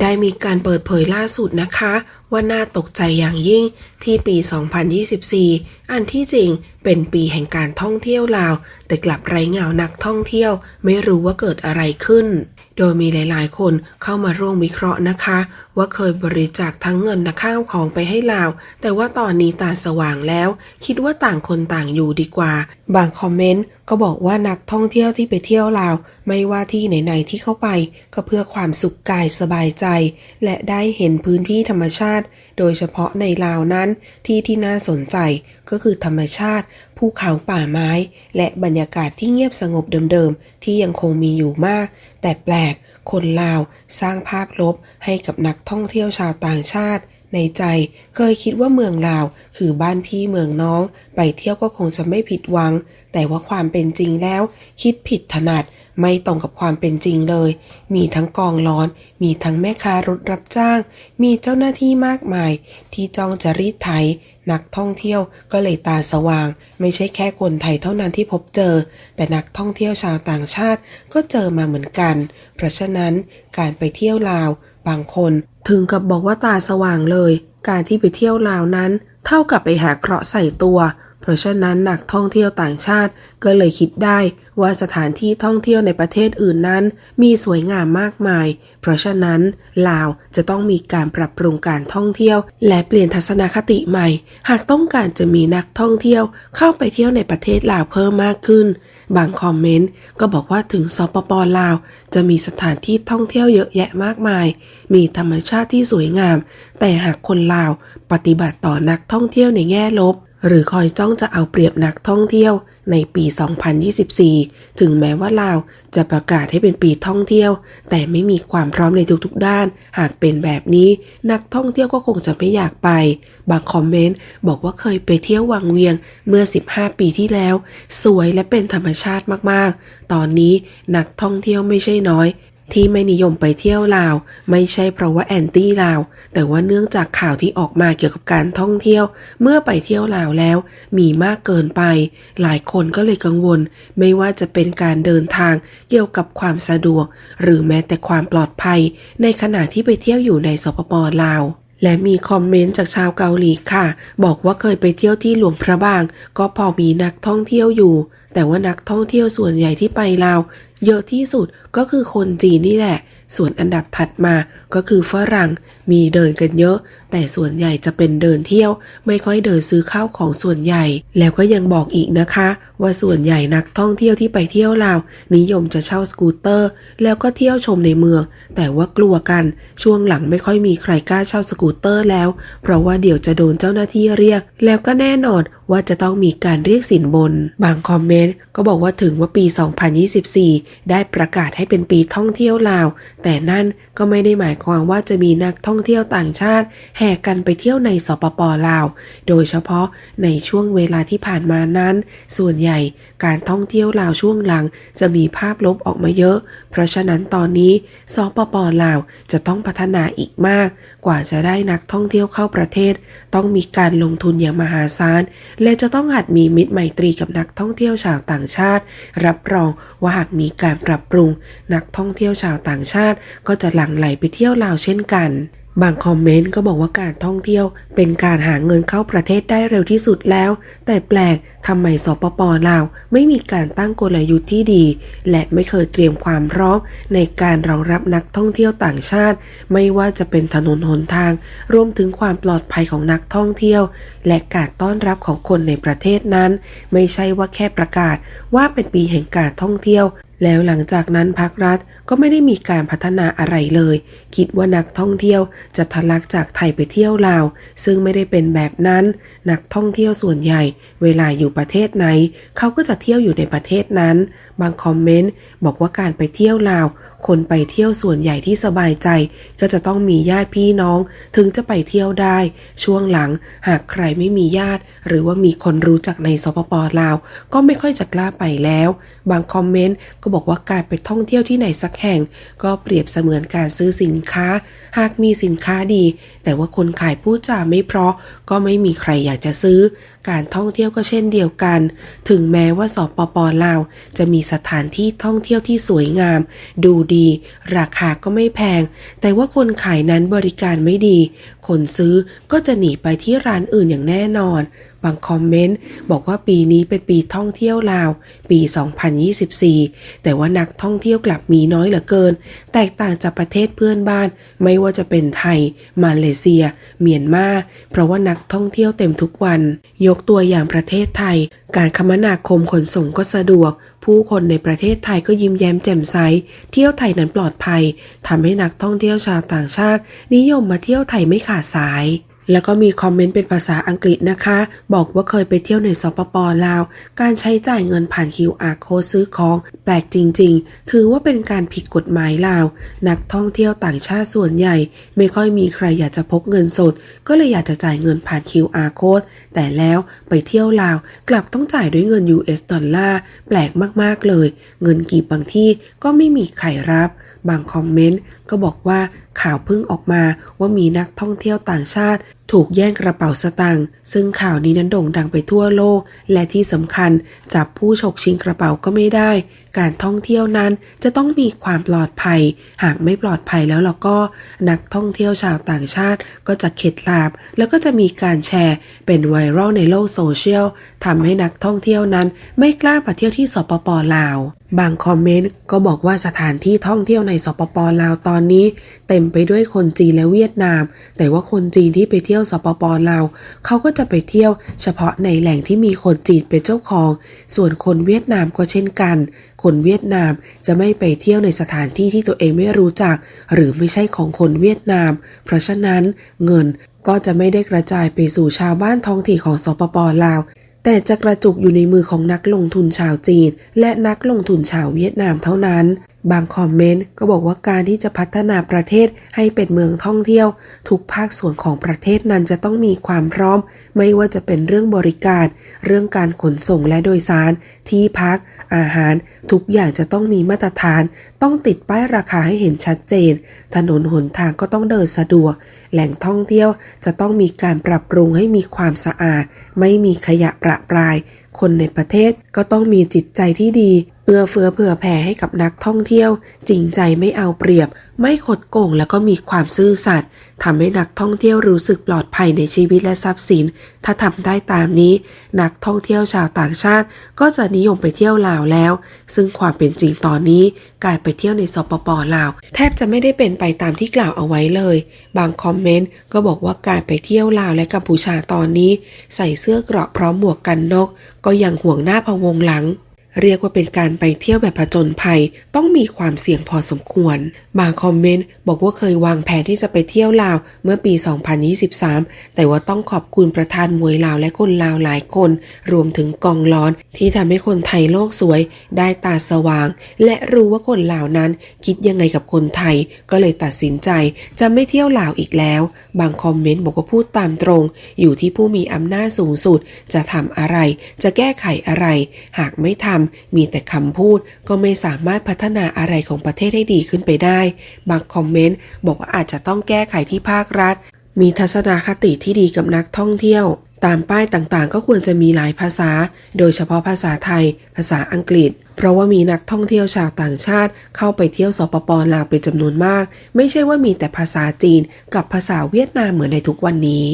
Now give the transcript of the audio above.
ได้มีการเปิดเผยล่าสุดนะคะ ว่าน่าตกใจอย่างยิ่งที่ปี 2024 อันที่จริงเป็นปีแห่งการท่องเที่ยวลาว แต่กลับไร้เงานักท่องเที่ยว ไม่รู้ว่าเกิดอะไรขึ้น โดยมีหลายๆ คนเข้ามาร่วมวิเคราะห์นะคะว่าเคยบริจาคทั้งเงินและข้าวของไปให้ลาว แต่ว่าตอนนี้ตาสว่างแล้ว คิดว่าต่างคนต่างอยู่ดีกว่า บางคอมเมนต์ก็บอกว่านักท่องเที่ยวที่ไปเที่ยวลาว ไม่ว่าที่ไหนๆที่เข้าไป ก็เพื่อความสุขกายสบายใจ และได้เห็นพื้นที่ธรรมชาติ โดยเฉพาะในลาวนั้นที่ที่น่าสนใจก็คือธรรมชาติ ภูเขาป่าไม้ และบรรยากาศที่เงียบสงบเดิมๆที่ยังคงมีอยู่มาก แต่แปลก คนลาวสร้างภาพลบให้กับนักท่องเที่ยวชาวต่างชาติ ในใจเคยคิดว่าเมืองลาว คือบ้านพี่เมืองน้อง ไปเที่ยวก็คงจะไม่ผิดหวัง แต่ว่าความเป็นจริงแล้ว คิดผิดถนัดไม่ตรงกับความเป็นจริงเลย มีทั้งกองร้อน มีทั้งแม่ค้ารถรับจ้าง มีเจ้าหน้าที่มากมาย ที่จ้องจะรีดไถ นักท่องเที่ยวก็เลยตาสว่าง ไม่ใช่แค่คนไทยเท่านั้นที่พบเจอ แต่นักท่องเที่ยวชาวต่างชาติก็เจอมาเหมือนกัน เพราะฉะนั้นการไปเที่ยวลาว บางคนถึงกับบอกว่าตาสว่างเลย การที่ไปเที่ยวลาวนั้น เท่ากับไปหาเคราะห์ใส่ตัว เพราะฉะนั้นนักท่องเที่ยวต่างชาติก็เลยคิดได้ว่าสถานที่ท่องเที่ยวในประเทศอื่นนั้น มีสวยงามมากมาย เพราะฉะนั้นลาวจะต้องมีการปรับปรุงการท่องเที่ยว และเปลี่ยนทัศนคติใหม่ หากต้องการจะมีนักท่องเที่ยวเข้าไปเที่ยวในประเทศลาวเพิ่มมากขึ้น บางคอมเมนต์ก็บอกว่าถึงสปปลาว จะมีสถานที่ท่องเที่ยวเยอะแยะมากมาย มีธรรมชาติที่สวยงาม แต่หากคนลาวปฏิบัติต่อนักท่องเที่ยวในแง่ลบ หรือคอยจ้องจะเอาเปรียบนักท่องเที่ยวในปี 2024 ถึงแม้ว่าลาวจะประกาศให้เป็นปีท่องเที่ยว แต่ไม่มีความพร้อมในทุกๆด้าน หากเป็นแบบนี้ นักท่องเที่ยวก็คงจะไม่อยากไป บางคอมเมนต์บอกว่าเคยไปเที่ยววังเวียงเมื่อ 15 ปีที่แล้ว สวยและเป็นธรรมชาติมากๆ ตอนนี้นักท่องเที่ยวไม่ใช่น้อย ที่ไม่นิยมไปเที่ยวลาว ไม่ใช่เพราะว่าแอนตี้ลาว แต่ว่าเนื่องจากข่าวที่ออกมาเกี่ยวกับการท่องเที่ยว เมื่อไปเที่ยวลาวแล้ว มีมากเกินไป หลายคนก็เลยกังวล ไม่ว่าจะเป็นการเดินทางเกี่ยวกับความสะดวก หรือแม้แต่ความปลอดภัย ในขณะที่ไปเที่ยวอยู่ในสปปลาวและมีคอมเมนต์จากชาวเกาหลีค่ะ บอกว่าเคยไปเที่ยวที่หลวงพระบาง ก็พอมีนักท่องเที่ยวอยู่ แต่ว่านักท่องเที่ยวส่วนใหญ่ที่ไปลาว เยอะที่สุด ก็คือคนจีนนี่แหละ ส่วนอันดับถัดมาก็คือฝรั่งมีเดินกันเยอะ แต่ส่วนใหญ่จะเป็นเดินเที่ยว ไม่ค่อยเดินซื้อข้าวของส่วนใหญ่ แล้วก็ยังบอกอีกนะคะ ว่าส่วนใหญ่นักท่องเที่ยวที่ไปเที่ยวลาว นิยมจะเช่าสกูตเตอร์ แล้วก็เที่ยวชมในเมือง แต่ว่ากลัวกันช่วงหลังไม่ค่อยมีใครกล้าเช่าสกูตเตอร์แล้ว เพราะว่าเดี๋ยวจะโดนเจ้าหน้าที่เรียก แล้วก็แน่นอนว่าจะต้องมีการเรียกสินบน บางคอมเมนต์ก็บอกว่าถึงว่าปี 2024 ได้ประกาศให้เป็นปีท่องเที่ยวลาว แต่นั่นก็ไม่ได้หมายความว่าจะมีนักท่องเที่ยวต่างชาติ แห่กันไปเที่ยวในสปปลาว โดยเฉพาะในช่วงเวลาที่ผ่านมานั้น ส่วนใหญ่การท่องเที่ยวลาวช่วงหลัง จะมีภาพลบออกมาเยอะ เพราะฉะนั้นตอนนี้สปปลาวจะต้องพัฒนาอีกมาก กว่าจะได้นักท่องเที่ยวเข้าประเทศ ต้องมีการลงทุนอย่างมหาศาลและจะต้องหัดมีมิตรไมตรีกับนักท่องเที่ยวชาวต่างชาติ รับรองว่าหากมีการปรับปรุงนักท่องเที่ยวชาวต่างชาติ ก็จะหลั่งไหลไปเที่ยวลาวเช่นกัน บางคอมเมนต์ก็บอกว่าการท่องเที่ยว เป็นการหาเงินเข้าประเทศได้เร็วที่สุดแล้ว แต่แปลกทำไมสปปลาว ไม่มีการตั้งกลยุทธ์ที่ดี และไม่เคยเตรียมความพร้อมในการรองรับนักท่องเที่ยวต่างชาติ ไม่ว่าจะเป็นถนนหนทาง รวมถึงความปลอดภัยของนักท่องเที่ยว และการต้อนรับของคนในประเทศนั้น ไม่ใช่ว่าแค่ประกาศว่าเป็นปีแห่งการท่องเที่ยว แล้วหลังจากนั้นพักรัฐก็ไม่ได้มีการพัฒนาอะไรเลย คิดว่านักท่องเที่ยวจะทะลักจากไทยไปเที่ยวลาว ซึ่งไม่ได้เป็นแบบนั้น นักท่องเที่ยวส่วนใหญ่ เวลาอยู่ประเทศไหน เขาก็จะเที่ยวอยู่ในประเทศนั้นบางคอมเมนต์บอกว่าการไปเที่ยวลาว คนไปเที่ยวส่วนใหญ่ที่สบายใจ ก็จะต้องมีญาติพี่น้อง ถึงจะไปเที่ยวได้ ช่วงหลังหากใครไม่มีญาติ หรือว่ามีคนรู้จักในสปปลาว ก็ไม่ค่อยจะกล้าไปแล้ว บางคอมเมนต์ก็บอกว่าการไปท่องเที่ยวที่ไหนสักแห่ง ก็เปรียบเสมือนการซื้อสินค้า หากมีสินค้าดี แต่ว่าคนขายพูดจาไม่เพราะก็ไม่มีใครอยากจะซื้อ การท่องเที่ยวก็เช่นเดียวกัน ถึงแม้ว่าสปปลาว จะมีสถานที่ท่องเที่ยวที่สวยงาม ดูดี ราคาก็ไม่แพง แต่ว่าคนขายนั้นบริการไม่ดี คนซื้อก็จะหนีไปที่ร้านอื่นอย่างแน่นอน บางคอมเมนต์บอกว่าปีนี้เป็นปีท่องเที่ยวลาว ปี 2024 แต่ว่านักท่องเที่ยวกลับมีน้อยเหลือเกิน แตกต่างจากประเทศเพื่อนบ้าน ไม่ว่าจะเป็นไทย มาเลเซีย เมียนมา เพราะว่านักท่องเที่ยวเต็มทุกวัน ยกตัวอย่างประเทศไทย การคมนาคมขนส่งก็สะดวก ผู้คนในประเทศไทยก็ยิ้มแย้มแจ่มใส เที่ยวไทยนั้นปลอดภัยทำให้นักท่องเที่ยวชาวต่างชาติ นิยมมาเที่ยวไทยไม่ขาดสาย แล้วก็มีคอมเมนต์เป็นภาษาอังกฤษนะคะ บอกว่าเคยไปเที่ยวในสปปลาว การใช้จ่ายเงินผ่าน QR code ซื้อของแปลกจริง ๆ ถือว่าเป็นการผิดกฎหมายลาว นักท่องเที่ยวต่างชาติส่วนใหญ่ ไม่ค่อยมีใครอยากจะพกเงินสด ก็เลยอยากจะจ่ายเงินผ่าน QR code แต่แล้วไปเที่ยวลาว กลับต้องจ่ายด้วยเงิน US ดอลลาร์แปลกมากๆเลย เงินกีบบางที่ก็ไม่มีใครรับ บางคอมเมนต์ก็บอกว่าข่าวเพิ่งออกมาว่ามีนักท่องเที่ยวต่างชาติ ถูกแย่งกระเป๋าสตางค์ซึ่งข่าวนี้นั้นโด่งดังไปทั่วโลก และที่สำคัญจับผู้ฉกชิงกระเป๋าก็ไม่ได้ การท่องเที่ยวนั้นจะต้องมีความปลอดภัย หากไม่ปลอดภัยแล้วเราก็นักท่องเที่ยวชาวต่างชาติก็จะเข็ดหลาบ แล้วก็จะมีการแชร์เป็นไวรัลในโลกโซเชียลทำให้นักท่องเที่ยวนั้นไม่กล้ามาเที่ยวที่สปปลาว บางคอมเมนต์ก็บอกว่าสถานที่ท่องเที่ยวในสปปลาวตอนนี้ เต็มไปด้วยคนจีนและเวียดนาม แต่ว่าคนจีนที่ไปเที่ยวสปปลาวเขาก็จะไปเที่ยว เฉพาะในแหล่งที่มีคนจีนเป็นเจ้าของ ส่วนคนเวียดนามก็เช่นกัน คนเวียดนามจะไม่ไปเที่ยวในสถานที่ที่ตัวเองไม่รู้จัก หรือไม่ใช่ของคนเวียดนาม เพราะฉะนั้นเงินก็จะไม่ได้กระจายไปสู่ชาวบ้านท้องถิ่นของสปปลาว แต่จะกระจุกอยู่ในมือของนักลงทุนชาวจีน และนักลงทุนชาวเวียดนามเท่านั้น บางคอมเมนต์ก็บอกว่าการที่จะพัฒนาประเทศให้เป็นเมืองท่องเที่ยว ทุกภาคส่วนของประเทศนั้นจะต้องมีความพร้อม ไม่ว่าจะเป็นเรื่องบริการ เรื่องการขนส่งและโดยสาร ที่พัก อาหาร ทุกอย่างจะต้องมีมาตรฐาน ต้องติดป้ายราคาให้เห็นชัดเจน ถนนหนทางก็ต้องเดินสะดวก แหล่งท่องเที่ยวจะต้องมีการปรับปรุงให้มีความสะอาด ไม่มีขยะประปรายคนในประเทศก็ต้องมีจิตใจที่ดี เอื้อเฟื้อเผื่อแผ่ให้กับนักท่องเที่ยว จริงใจไม่เอาเปรียบ ไม่ขดโกงแล้วก็มีความซื่อสัตย์ทำให้นักท่องเที่ยวรู้สึกปลอดภัยในชีวิตและทรัพย์สิน ถ้าทำได้ตามนี้ นักท่องเที่ยวชาวต่างชาติ ก็จะนิยมไปเที่ยวลาวแล้ว ซึ่งความเป็นจริงตอนนี้การไปเที่ยวในสปปลาว แทบจะไม่ได้เป็นไปตามที่กล่าวเอาไว้เลย บางคอมเมนต์ก็บอกว่าการไปเที่ยวลาวและกัมพูชาตอนนี้ ใส่เสื้อเกราะพร้อมหมวกกันนก ก็ยังห่วงหน้าพะวงหลัง เรียกว่าเป็นการไปเที่ยวแบบผจญภัยต้องมีความเสี่ยงพอสมควร บางคอมเมนต์บอกว่าเคยวางแผนที่จะไปเที่ยวลาวเมื่อปี 2023 แต่ว่าต้องขอบคุณประธานมวยลาวและคนลาวหลายคน รวมถึงกองร้อน ที่ทำให้คนไทยโลกสวย ได้ตาสว่าง และรู้ว่าคนลาวนั้นคิดยังไงกับคนไทย ก็เลยตัดสินใจจะไม่เที่ยวลาวอีกแล้ว บางคอมเมนต์บอกว่าพูดตามตรง อยู่ที่ผู้มีอำนาจสูงสุด จะทำอะไร จะแก้ไขอะไร หากไม่ทำมีแต่คำพูดก็ไม่สามารถพัฒนาอะไรของประเทศให้ดีขึ้นไปได้ บางคอมเมนต์บอกว่าอาจจะต้องแก้ไขที่ภาครัฐ มีทัศนคติที่ดีกับนักท่องเที่ยว ตามป้ายต่างๆ ก็ควรจะมีหลายภาษา โดยเฉพาะภาษาไทย ภาษาอังกฤษ เพราะว่ามีนักท่องเที่ยวชาวต่างชาติ เข้าไปเที่ยวสปปลาวเป็นจำนวนมาก ไม่ใช่ว่ามีแต่ภาษาจีนกับภาษาเวียดนามเหมือนในทุกวันนี้